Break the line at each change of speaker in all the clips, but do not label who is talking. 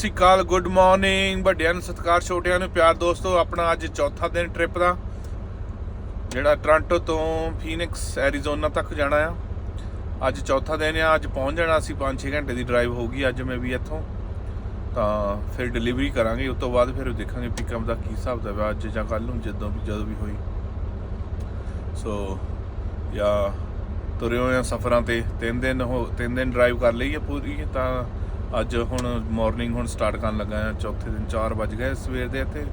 ਸਤਿ ਸ਼੍ਰੀ ਅਕਾਲ good morning ਵੱਡਿਆਂ ਨੂੰ ਸਤਿਕਾਰ, ਛੋਟਿਆਂ ਨੂੰ ਪਿਆਰ ਦੋਸਤੋ, ਆਪਣਾ ਅੱਜ ਚੌਥਾ ਦਿਨ ਟ੍ਰਿਪ ਦਾ, ਜਿਹੜਾ ਟੋਰਾਂਟੋ ਤੋਂ ਫੀਨਿਕਸ ਐਰੀਜ਼ੋਨਾ ਤੱਕ ਜਾਣਾ ਆ। ਅੱਜ ਚੌਥਾ ਦਿਨ ਆ, ਅੱਜ ਪਹੁੰਚ ਜਾਣਾ ਅਸੀਂ 5-6 ਘੰਟੇ ਦੀ ਡਰਾਈਵ ਹੋਊਗੀ, ਅੱਜ ਮੈਂ ਵੀ ਇੱਥੋਂ। ਤਾਂ ਫਿਰ ਡਿਲੀਵਰੀ ਕਰਾਂਗੇ, ਉਸ ਤੋਂ ਬਾਅਦ ਫਿਰ ਦੇਖਾਂਗੇ ਪਿਕਅਪ ਦਾ ਕੀ ਹਿਸਾਬ ਦਾ ਵਾ, ਅੱਜ ਜਾਂ ਕੱਲ ਨੂੰ ਜਦੋਂ ਵੀ ਜਦੋਂ ਵੀ ਹੋਈ। ਸੋ ਜਾਂ ਤੁਰੇ ਹੋਏ ਆ ਸਫ਼ਰਾਂ ਤੇ, ਤਿੰਨ ਦਿਨ ਹੋ, ਤਿੰਨ ਦਿਨ ਡਰਾਈਵ ਕਰ ਲਈ ਹੈ ਪੂਰੀ, ਤਾਂ ਅੱਜ ਹੁਣ ਮਾਰਨਿੰਗ ਹੁਣ ਸਟਾਰਟ ਕਰਨ ਲੱਗਾ ਆ ਚੌਥੇ ਦਿਨ 4 ਵਜ ਗਏ ਸਵੇਰ ਦੇ ਇੱਥੇ,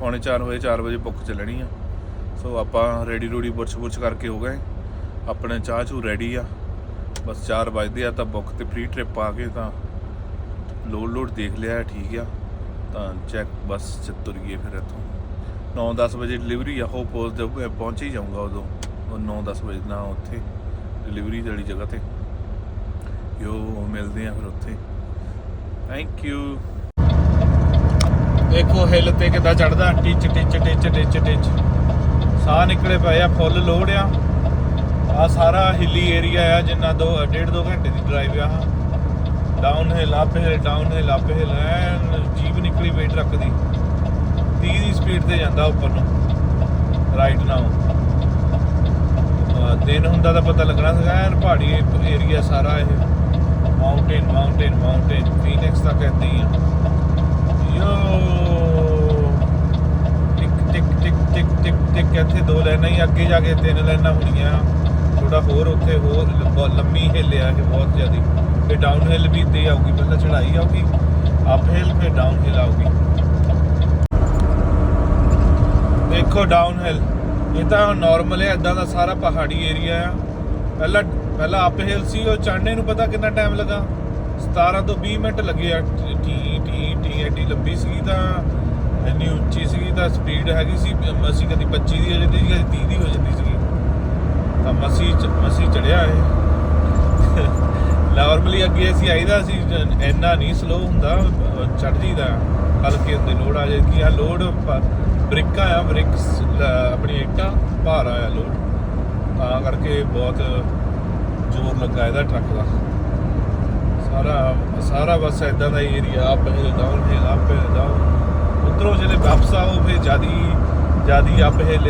ਪੌਣੇ 4 ਵਜੇ 4 ਵਜੇ ਬੁੱਕ ਚੱਲਣੀ ਆ। ਸੋ ਆਪਾਂ ਰੈਡੀ ਰੂੜੀ ਬੁਰਸ਼ ਬੁਰਸ਼ ਕਰਕੇ ਹੋ ਗਏ। ਆਪਣੇ ਚਾਹ ਚੂ ਰੈਡੀ ਆ। ਬਸ 4 ਵਜਦੇ ਆ ਤਾਂ ਬੁੱਕ ਤੇ ਫ੍ਰੀ ਟ੍ਰਿਪ ਆ ਕੇ ਤਾਂ ਲੋਡ ਲੋਡ ਦੇਖ ਲਿਆ, ਠੀਕ ਆ। ਤਾਂ ਚੈੱਕ ਬਸ ਚੱਤਰ ਗਏ ਫਿਰ ਇੱਥੋਂ। 9-10 ਵਜੇ ਡਿਲੀਵਰੀ ਆ ਹੋਪ ਉਸ ਜਦ ਪਹੁੰਚ ਹੀ ਜਾਊਂਗਾ ਉਦੋਂ। ਉਹ 9-10 ਵਜੇ ਨਾ ਉੱਥੇ ਡਿਲੀਵਰੀ ਵਾਲੀ ਜਗ੍ਹਾ ਤੇ। ਯੋ ਮਿਲਦੇ ਆ ਫਿਰ ਉੱਥੇ। ਥੈਂਕ ਯੂ ਦੇਖੋ ਹਿੱਲ ਤੇ ਕਿੱਦਾਂ ਚੜਦਾ ਟਿਚ ਟਿਚ ਟਿਚ ਟਿਚ ਟਿਚ। ਸਾਹ ਨਿਕਲੇ ਪਏ ਆ, ਫੁੱਲ ਲੋਡ ਆ। ਆ ਸਾਰਾ ਹਿੱਲੀ ਏਰੀਆ ਆ, ਜਿੰਨਾ ਦੋ, ਡੇਢ ਦੋ ਘੰਟੇ ਦੀ ਡਰਾਈਵ ਆ। Down hill up hill down hill up hill ਐਨ ਜੀਪ ਨਿਕਲੀ ਪਈ ਟਰੱਕ ਦੀ। 30 ਦੀ ਸਪੀਡ ਤੇ ਜਾਂਦਾ ਉੱਪਰ ਨੂੰ। ਰਾਈਟ ਨਾਓ ਦਿਨ ਹੁੰਦਾ ਤਾਂ ਪਤਾ ਲੱਗਣਾ ਸੀਗਾ, ਐਨ ਪਹਾੜੀ ਏਰੀਆ ਸਾਰਾ ਇਹ। ਮਾਊਂਟੇਨ ਮਾਊਂਟੇਨ ਮਾਊਂਟੇਨ ਫੀਨਿਕਸ ਤੱਕ ਏਦਾਂ ਹੀ ਆ। ਟਿਕ ਟਿਕ ਟਿਕ ਟਿਕ ਟਿਕ ਟਿਕ, ਇੱਥੇ ਦੋ ਲਾਈਨਾਂ ਹੀ, ਅੱਗੇ ਜਾ ਕੇ ਤਿੰਨ ਲਾਈਨਾਂ ਹੋਣੀਆਂ। ਥੋੜਾ ਹੋਰ ਉੱਥੇ ਹੋਰ ਲੰਮੀ ਹਿੱਲ ਆ, ਇਹ ਬਹੁਤ ਜ਼ਿਆਦਾ। ਫਿਰ ਡਾਊਨ ਹਿੱਲ ਵੀ ਤੇ ਆਊਗੀ, ਪਹਿਲਾਂ ਚੜਾਈ ਆਊਗੀ ਅਪ ਹਿੱਲ ਫਿਰ ਡਾਊਨ ਹਿੱਲ ਆਊਗੀ। ਦੇਖੋ ਡਾਊਨ ਹਿੱਲ ਇਹ ਤਾਂ ਨਾਰਮਲ ਹੈ, ਇਦਾਂ ਦਾ ਸਾਰਾ ਪਹਾੜੀ ਏਰੀਆ ਆ। ਪਹਿਲਾਂ ਪਹਿਲਾਂ ਅਪ ਹਿੱਲ ਸੀ, ਉਹ ਚੜ੍ਹਨੇ ਨੂੰ ਪਤਾ ਕਿੰਨਾ ਟਾਈਮ ਲੱਗਾ? 17 ਤੋਂ 20 ਮਿੰਟ ਲੱਗੇ ਆ, ਟੀ ਟੀ ਟੀ ਐਡੀ ਲੰਬੀ ਸੀ ਤਾਂ, ਇੰਨੀ ਉੱਚੀ ਸੀਗੀ ਤਾਂ ਸਪੀਡ ਹੈਗੀ ਸੀ ਅਸੀਂ ਕਦੀ 25 ਦੀ ਹੋ ਜਾਂਦੀ ਸੀ, ਕਦੀ 30 ਦੀ ਹੋ ਜਾਂਦੀ ਸੀਗੀ। ਤਾਂ ਮਸੀ ਮਸੀ ਚੜਿਆ ਹੈ ਨਾਰਮਲੀ ਅੱਗੇ ਅਸੀਂ ਆਈਦਾ ਸੀ ਇੰਨਾ ਨਹੀਂ ਸਲੋ ਹੁੰਦਾ ਚੜ ਜੀਦਾ ਹਲਕੇ ਹੁੰਦੇ ਲੋਡ ਆ ਜਾਂਦੀ ਆ ਲੋਡ ਬ੍ਰਿਕਾਂ ਆ, ਬ੍ਰਿਕਸ ਆਪਣੀ ਇੱਟਾਂ, ਭਾਰ ਆਇਆ ਲੋਡ ਤਾਂ ਕਰਕੇ ਬਹੁਤ ਜ਼ੋਰ ਲੱਗਾ ਇਹਦਾ ਟਰੱਕ ਦਾ। ਸਾਰਾ ਸਾਰਾ ਬਸ ਇਦਾਂ ਦਾ ਹੀ area up hill down hill up hill down ਉਧਰੋਂ ਜਿਹੜੇ ਵਾਪਸ ਆਓ ਉਹ ਫੇ ਜਿਆਦੀ ਜਿਆਦੀ ਅਪ ਹਿਲ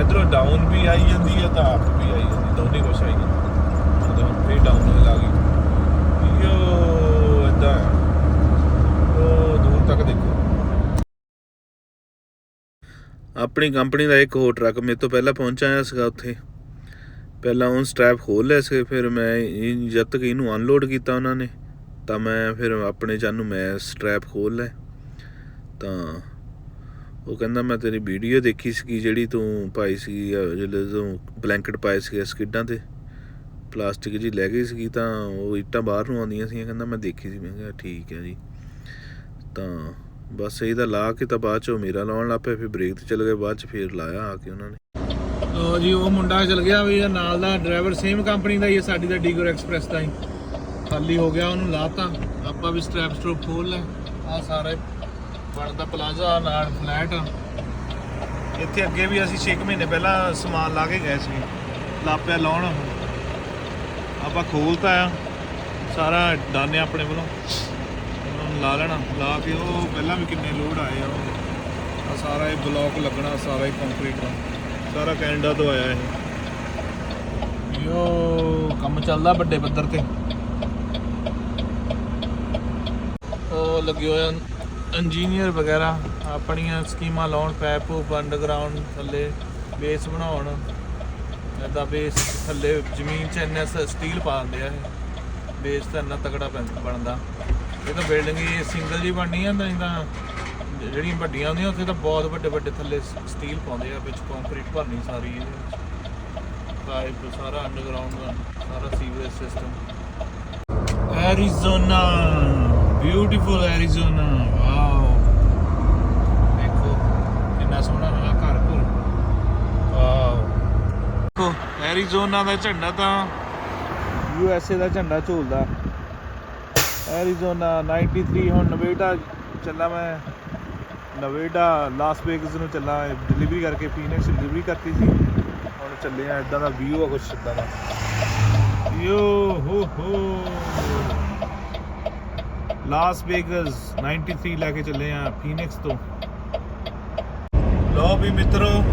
ਇਧਰੋਂ ਡਾਊਨ ਵੀ ਆਈ ਜਾਂਦੀ ਹੈ ਤਾਂ ਅਪ ਵੀ ਆਈ ਜਾਂਦੀ ਦੋਨੇ ਕੁਛ ਆਈ ਜਾਂਦੀ ਜਦੋਂ ਫੇ ਡਾਊਨ ਹਿਲ ਆ ਗਈ। ਯੋ ਇਦਾਂ ਉਹ ਦੂਰ ਤੱਕ ਦੇਖੋ। ਆਪਣੀ ਕੰਪਨੀ ਦਾ ਇੱਕ ਹੋਰ ਟਰੱਕ ਮੇਰੇ ਤੋਂ ਪਹਿਲਾਂ ਪਹੁੰਚ ਆਇਆ ਸੀਗਾ ਉੱਥੇ। ਪਹਿਲਾਂ ਉਹ ਸਟ੍ਰੈਪ ਖੋਲ ਲਿਆ ਸੀ, ਫਿਰ ਮੈਂ ਜਦ ਤੱਕ ਇਹਨੂੰ ਅਨਲੋਡ ਕੀਤਾ ਉਹਨਾਂ ਨੇ, ਤਾਂ ਮੈਂ ਫਿਰ ਆਪਣੇ ਜਾਨੂੰ ਮੈਂ ਸਟ੍ਰੈਪ ਖੋਲ ਲਿਆ। ਤਾਂ ਉਹ ਕਹਿੰਦਾ, ਮੈਂ ਤੇਰੀ ਵੀਡੀਓ ਦੇਖੀ ਸੀ ਜਿਹੜੀ ਤੂੰ ਪਾਈ ਸੀ ਜਦੋਂ ਤੂੰ ਬਲੈਂਕਟ ਪਾਏ ਸੀ ਸਕਿੱਡਾਂ ਤੇ ਪਲਾਸਟਿਕ ਜੀ ਲੈ ਗਈ ਸੀ ਤਾਂ ਉਹ ਇੱਟਾਂ ਬਾਹਰ ਨੂੰ ਆਉਂਦੀਆਂ ਸੀ ਕਹਿੰਦਾ, ਮੈਂ ਦੇਖੀ ਸੀ। ਮੈਂ ਕਿਹਾ, ਠੀਕ ਹੈ ਜੀ। ਤਾਂ ਬਸ ਇਹਦਾ ਲਾ ਕੇ ਤਾਂ ਬਾਅਦ 'ਚੋਂ ਮੇਰਾ ਲਾਉਣ ਲੱਗ ਪਿਆ, ਫਿਰ ਬ੍ਰੇਕ ਤੇ ਚਲ ਗਏ, ਬਾਅਦ ਚ ਫਿਰ ਲਾਇਆ ਆ ਕੇ ਉਹਨਾਂ ਨੇ। ਲੋ ਜੀ, ਉਹ ਮੁੰਡਾ ਚਲ ਗਿਆ ਵੀ ਨਾਲ ਦਾ ਡਰਾਈਵਰ ਸੇਮ ਕੰਪਨੀ ਦਾ ਹੀ ਹੈ, ਸਾਡੀ ਦਾ ਡੀਗਰ ਐਕਸਪ੍ਰੈਸ ਦਾ ਹੀ। ਖਾਲੀ ਹੋ ਗਿਆ, ਉਹਨੂੰ ਲਾਤਾ। ਆਪਾਂ ਵੀ ਸਟ੍ਰੈਪ ਸਟ੍ਰੋਪ ਖੋਲ ਲੈ। ਆ ਸਾਰੇ ਬਣਦਾ ਪਲਾਜ਼ਾ ਨਾਲ ਫਲੈਟ ਇੱਥੇ ਅੱਗੇ ਵੀ ਅਸੀਂ 6 ਮਹੀਨੇ ਪਹਿਲਾਂ ਸਮਾਨ ਲਾ ਕੇ ਗਏ ਸੀ। ਲਾਪਿਆ ਲਾਉਣ। ਆਪਾਂ ਖੋਲਤਾ ਆ। ਸਾਰਾ ਡਾਨੇ ਆਪਣੇ ਵੱਲੋਂ। ਉਹਨਾਂ ਨੂੰ ਲਾ ਲੈਣਾ। ਲਾ ਕੇ ਉਹ ਪਹਿਲਾਂ ਵੀ ਕਿੰਨੇ ਲੋਡ ਆਏ ਆ ਉਹ। ਸਾਰਾ ਇਹ ਬਲੌਕ ਲੱਗਣਾ, ਸਾਰਾ ਹੀ ਕੰਕਰੀਟ ਦਾ। ਸਾਰਾ ਕੈਨੇਡਾ ਤੋਂ ਆਇਆ ਇਹ। ਯੋ ਕੰਮ ਚੱਲਦਾ ਵੱਡੇ ਪੱਧਰ ਤੇ। ਉਹ ਲੱਗੇ ਹੋਏ ਇੰਜੀਨੀਅਰ ਵਗੈਰਾ, ਆਪਣੀਆਂ ਸਕੀਮਾਂ ਲਾਉਣ ਪੈਪ ਅੰਡਰਗਰਾਉਂਡ ਥੱਲੇ ਬੇਸ ਬਣਾਉਣ। ਇਹਦਾ ਬੇਸ ਥੱਲੇ ਜ਼ਮੀਨ 'ਚ ਇੰਨਾ ਸਟੀਲ ਪਾ ਦਿੰਦੇ ਆ ਇਹ। ਬੇਸ ਤਾਂ ਇੰਨਾ ਤਕੜਾ ਪੈਂ- ਬਣਦਾ। ਇਹ ਤਾਂ ਬਿਲਡਿੰਗ ਹੀ ਸਿੰਗਲ ਜੀ ਬਣਨੀ ਆ, ਨਹੀਂ ਤਾਂ ਜਿਹੜੀਆਂ ਵੱਡੀਆਂ ਹੁੰਦੀਆਂ, ਉੱਥੇ ਤਾਂ ਬਹੁਤ ਵੱਡੇ ਵੱਡੇ ਥੱਲੇ ਸਟੀਲ ਪਾਉਂਦੇ ਆ, ਵਿੱਚ ਕੰਕਰੀਟ ਭਰਨੀ ਸਾਰੀ, ਇਹਦੇ ਵਿੱਚ। ਪਾਈਪ ਸਾਰਾ ਅੰਡਰਗਰਾਉਂਡ ਸਾਰਾ sewerage system Arizona beautiful Arizona wow ਦੇਖੋ, ਕਿੰਨਾ ਸੋਹਣਾ ਨਵਾਂ ਘਰ ਘਰ। ਵਾਓ ਦੇਖੋ ਐਰੀਜ਼ੋਨਾ ਦਾ ਝੰਡਾ ਤਾਂ ਯੂ ਐਸ ਏ ਦਾ ਝੰਡਾ ਝੂਲਦਾ। ਐਰੀਜ਼ੋਨਾ 93 ਹੁਣ ਨਵੇਟਾ ਚੱਲਾ ਮੈਂ। ਨਵੇਡਾ ਲਾਸ ਵੇਗਸ ਨੂੰ ਚੱਲਾਂ ਡਿਲੀਵਰੀ ਕਰਕੇ ਫੀਨਿਕਸ ਡਿਲੀਵਰੀ ਕਰਤੀ ਸੀ। ਹੁਣ ਚੱਲੇ ਆ ਇਦਾਂ ਦਾ ਵਿਊ ਆ ਕੁਛ ਇਦਾਂ ਦਾ। ਯੋ ਹੋ ਹੋ। ਲਾਸ ਵੇਗਸ 93 ਲੈ ਕੇ ਚੱਲੇ ਆ ਫੀਨਿਕਸ ਤੋਂ। ਲੋ ਵੀ ਮਿੱਤਰੋ,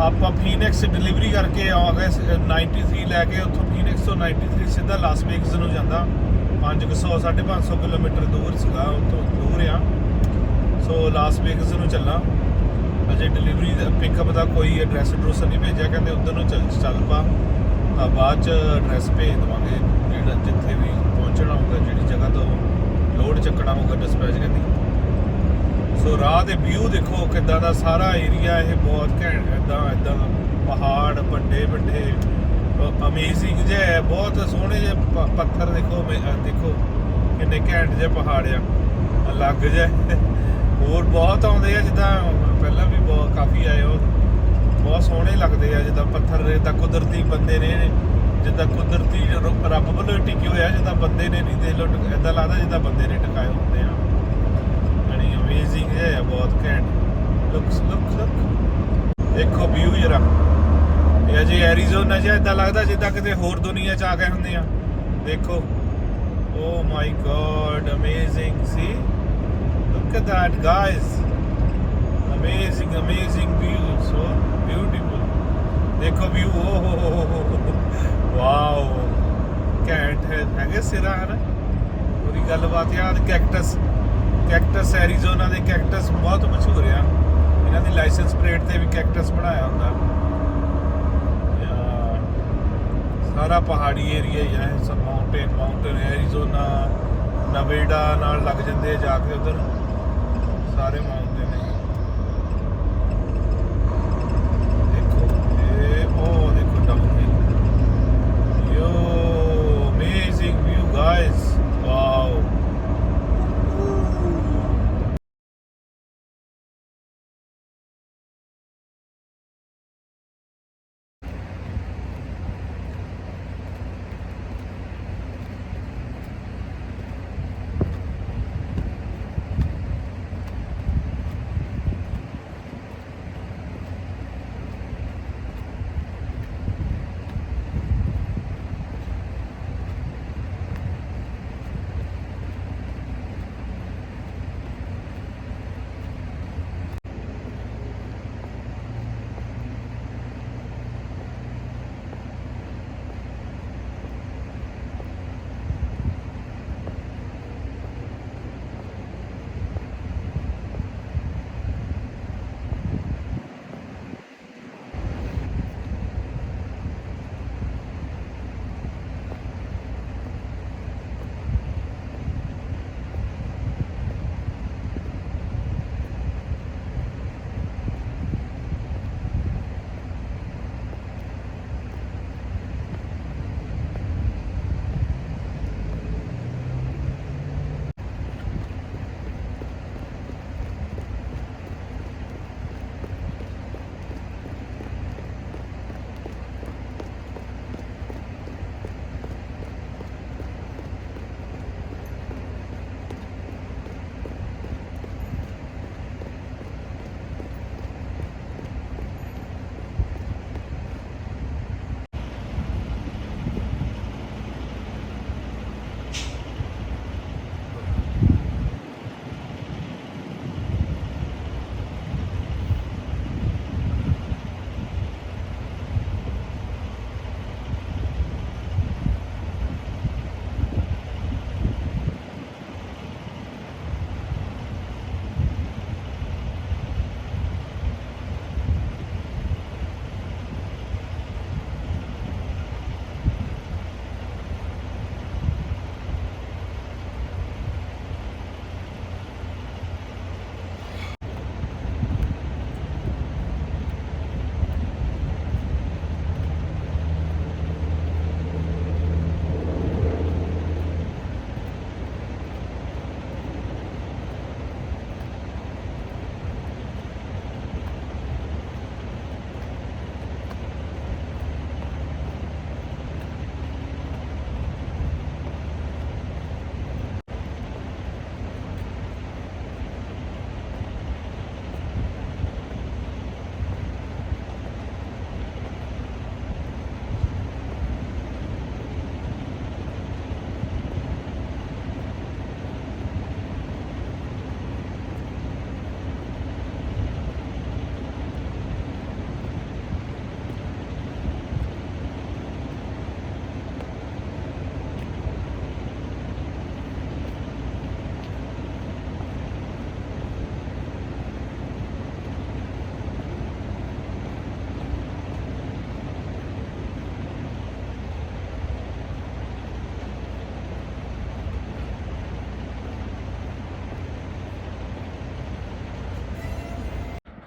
ਆਪਾਂ ਫੀਨਿਕਸ ਡਿਲੀਵਰੀ ਕਰਕੇ ਆ ਗਏ ਸ- 93 ਲੈ ਕੇ ਉੱਥੋਂ ਫੀਨਿਕਸ ਤੋਂ 93 ਸਿੱਧਾ ਲਾਸ ਵੇਗਸ ਨੂੰ ਜਾਂਦਾ। 500 550 ਕਿਲੋਮੀਟਰ ਦੂਰ ਸੀਗਾ, ਉੱਥੋਂ ਦੂਰ ਆ। ਸੋ ਲਾਸ ਵੇਗਸ ਨੂੰ ਚੱਲਾਂ। ਅਜੇ ਡਿਲੀਵਰੀ ਦਾ ਪਿਕਅਪ ਦਾ ਕੋਈ ਐਡਰੈਸ ਐਡਰੈਸ ਨਹੀਂ ਭੇਜਿਆ, ਕਹਿੰਦੇ ਉਧਰ ਨੂੰ ਚੱਲ ਚੱਲ ਪਾ। ਤਾਂ ਬਾਅਦ ਚ ਐਡਰੈਸ ਭੇਜ ਦਵਾਂਗੇ, ਜਿਹੜਾ ਜਿੱਥੇ ਵੀ ਪਹੁੰਚਣਾ ਹੋਊਗਾ, ਜਿਹੜੀ ਜਗ੍ਹਾ ਤੋਂ ਲੋਡ ਚੱਕਣਾ ਹੋਊਗਾ ਡਿਸਪੈਚ ਕਹਿੰਦੀ ਸੋ ਰਾਹ ਦੇ ਵਿਊ ਦੇਖੋ ਕਿੱਦਾਂ ਦਾ ਸਾਰਾ ਏਰੀਆ ਇਹ ਬਹੁਤ ਘੈਂਟ ਇਦਾਂ ਇਦਾਂ ਪਹਾੜ, ਵੱਡੇ ਵੱਡੇ ਅਮੇਜ਼ਿੰਗ ਜਿਹਾ ਹੈ, ਬਹੁਤ ਸੋਹਣੇ ਜਿਹੇ ਪੱਥਰ ਦੇਖੋ ਦੇਖੋ, ਕਿੰਨੇ ਘੈਂਟ ਜਿਹੇ ਪਹਾੜ ਆ। ਅਲੱਗ ਜਿਹੇ ਹੋਰ ਬਹੁਤ ਆਉਂਦੇ ਆ, ਜਿੱਦਾਂ ਪਹਿਲਾਂ ਵੀ ਬਹੁਤ, ਕਾਫੀ ਆਏ ਉਹ ਬਹੁਤ ਸੋਹਣੇ ਲੱਗਦੇ ਆ, ਜਿੱਦਾਂ ਪੱਥਰ ਤਾਂ ਕੁਦਰਤੀ ਬੰਦੇ ਨੇ, ਜਿੱਦਾਂ ਕੁਦਰਤੀ ਰ- ਰੱਬ ਵੱਲੋਂ ਹੀ ਟਿਕੇ ਹੋਇਆ, ਜਿੱਦਾਂ ਬੰਦੇ ਨੇ ਨਹੀਂ ਦੇ ਲੋ ਇਦਾਂ ਲੱਗਦਾ ਜਿੱਦਾਂ ਬੰਦੇ ਨੇ ਟਿਕਾਏ ਹੁੰਦੇ ਆ। ਯਾਨੀ ਅਮੇਜ਼ਿੰਗ ਹੈ ਬਹੁਤ ਘੈਂਟ। ਲੁਕਸ ਲੁਕ ਲੁਕ ਦੇਖੋ ਵਿਊ ਜਰਾ। ਇਹ ਅਜੇ ਐਰੀਜ਼ੋਨਾ ਜਿਹਾ ਇਦਾਂ ਲੱਗਦਾ ਜਿੱਦਾਂ ਕਿਤੇ ਹੋਰ ਦੁਨੀਆ ਚ ਆ ਗਏ ਹੁੰਦੇ ਆ। ਦੇਖੋ। ਓ ਮਾਈ ਗॉड ਅਮੇਜ਼ਿੰਗ ਸੀ Look at that, guys. Amazing, amazing view. So beautiful. ਦੇਖੋ view. ਓ ਹੋ ਹੋ ਹੋ ਵਾਓ ਕੈਂਟ ਹੈ ਹੈਗੇ ਸਿਰਾ ਹੈ ਨਾ ਗੱਲਬਾਤ ਯਾਦ ਕੈਕਟਸ ਕੈਕਟਸ ਐਰੀਜ਼ੋਨਾ ਦੇ ਕੈਕਟਸ ਬਹੁਤ ਮਸ਼ਹੂਰ ਆ ਇਹਨਾਂ ਦੀ ਲਾਇਸੈਂਸ ਪਲੇਟ ਤੇ ਵੀ ਕੈਕਟਸ ਬਣਾਇਆ ਹੁੰਦਾ ਸਾਰਾ ਪਹਾੜੀ ਏਰੀਆ ਹੀ ਹੈ ਸਭ ਮਾਊਂਟੇਨ ਮਾਊਂਟੇਨ ਐਰੀਜ਼ੋਨਾ ਨਵੇਡਾ ਨਾਲ ਲੱਗ ਜਾਂਦੇ ਆ ਜਾ ਕੇ ਉਧਰ ਸਾਰੇ ਮਾਊਂਟੇਨ ਨੇ।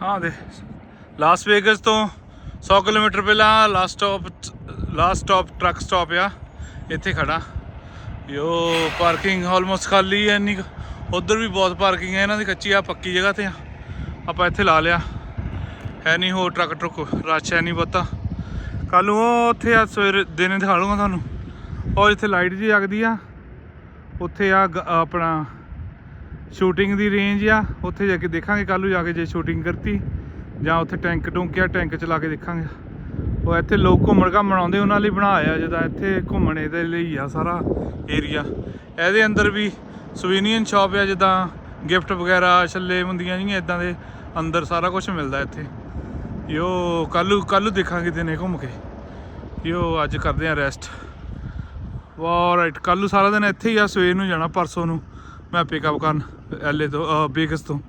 ਹਾਂ ਦੇ ਲਾਸ ਵੇਗਸ ਤੋਂ 100 ਕਿਲੋਮੀਟਰ ਪਹਿਲਾਂ last stop last stop truck stop ਆ। ਇੱਥੇ ਖੜਾ। ਯੋ ਪਾਰਕਿੰਗ ਆਲਮੋਸਟ ਖਾਲੀ ਐ ਇੰਨੀ ਉਧਰ ਵੀ ਬਹੁਤ ਪਾਰਕਿੰਗ ਹੈ ਇਹਨਾਂ ਦੀ ਕੱਚੀ ਆ, ਪੱਕੀ ਜਗ੍ਹਾ ਤੇ ਆ। ਆਪਾਂ ਇੱਥੇ ਲਾ ਲਿਆ। ਹੈ ਨਹੀਂ ਹੋਰ ਟਰੱਕ ਟਰੁੱਕ, ਰਸ਼ ਹੈ ਨਹੀਂ ਬਹੁਤਾ। ਕੱਲ ਨੂੰ ਉਹ ਉੱਥੇ ਆ, ਸਵੇਰੇ ਦਿਨੇ ਦਿਖਾ ਲੂੰਗਾ ਤੁਹਾਨੂੰ। ਉਹ ਇੱਥੇ ਲਾਈਟ ਜੀ ਜਗਦੀ ਆ। ਉੱਥੇ ਆ ਗ- ਆਪਣਾ ਸ਼ੂਟਿੰਗ ਦੀ ਰੇਂਜ ਆ। ਉੱਥੇ ਜਾ ਕੇ ਦੇਖਾਂਗੇ ਕੱਲ ਨੂੰ ਜਾ ਕੇ ਜੇ ਸ਼ੂਟਿੰਗ ਕਰਤੀ, ਜਾਂ ਉੱਥੇ ਟੈਂਕ ਟੁੰਕਿਆ ਟੈਂਕ ਚਲਾ ਕੇ ਦੇਖਾਂਗੇ। ਉਹ ਇੱਥੇ ਲੋਕ ਘੁੰਮਣ ਘਾਮਣ ਆਉਂਦੇ, ਉਹਨਾਂ ਲਈ ਬਣਾਇਆ ਜਿਹਦਾ ਇੱਥੇ ਘੁੰਮਣੇ ਦੇ ਲਈ ਆ ਸਾਰਾ ਏਰੀਆ ਇਹਦੇ ਅੰਦਰ ਵੀ ਸਵੀਨੀਅਨ ਸ਼ਾਪ ਆ, ਜਿੱਦਾਂ ਗਿਫਟ ਵਗੈਰਾ, ਛੱਲੇ ਮੁੰਦੀਆਂ ਜਿਹੀਆਂ ਇਦਾਂ ਦੇ ਅੰਦਰ ਸਾਰਾ ਕੁਝ ਮਿਲਦਾ ਇੱਥੇ। ਯੋ ਕੱਲੂ ਕੱਲੂ ਦੇਖਾਂਗੇ ਦਿਨੇ ਘੁੰਮ ਕੇ। ਯੋ ਅੱਜ ਕਰਦੇ ਆ ਰੈਸਟ ਵਾਹ ਰਾਈਟ ਕੱਲੂ ਸਾਰਾ ਦਿਨ ਇੱਥੇ ਹੀ ਆ, ਸਵੇਰ ਨੂੰ ਜਾਣਾ, ਪਰਸੋਂ ਨੂੰ। ਮੈਂ ਪਿਕਅਪ ਕਰਨ ਐਲੇ ਤੋਂ ਬੇਗਸ ਤੋਂ।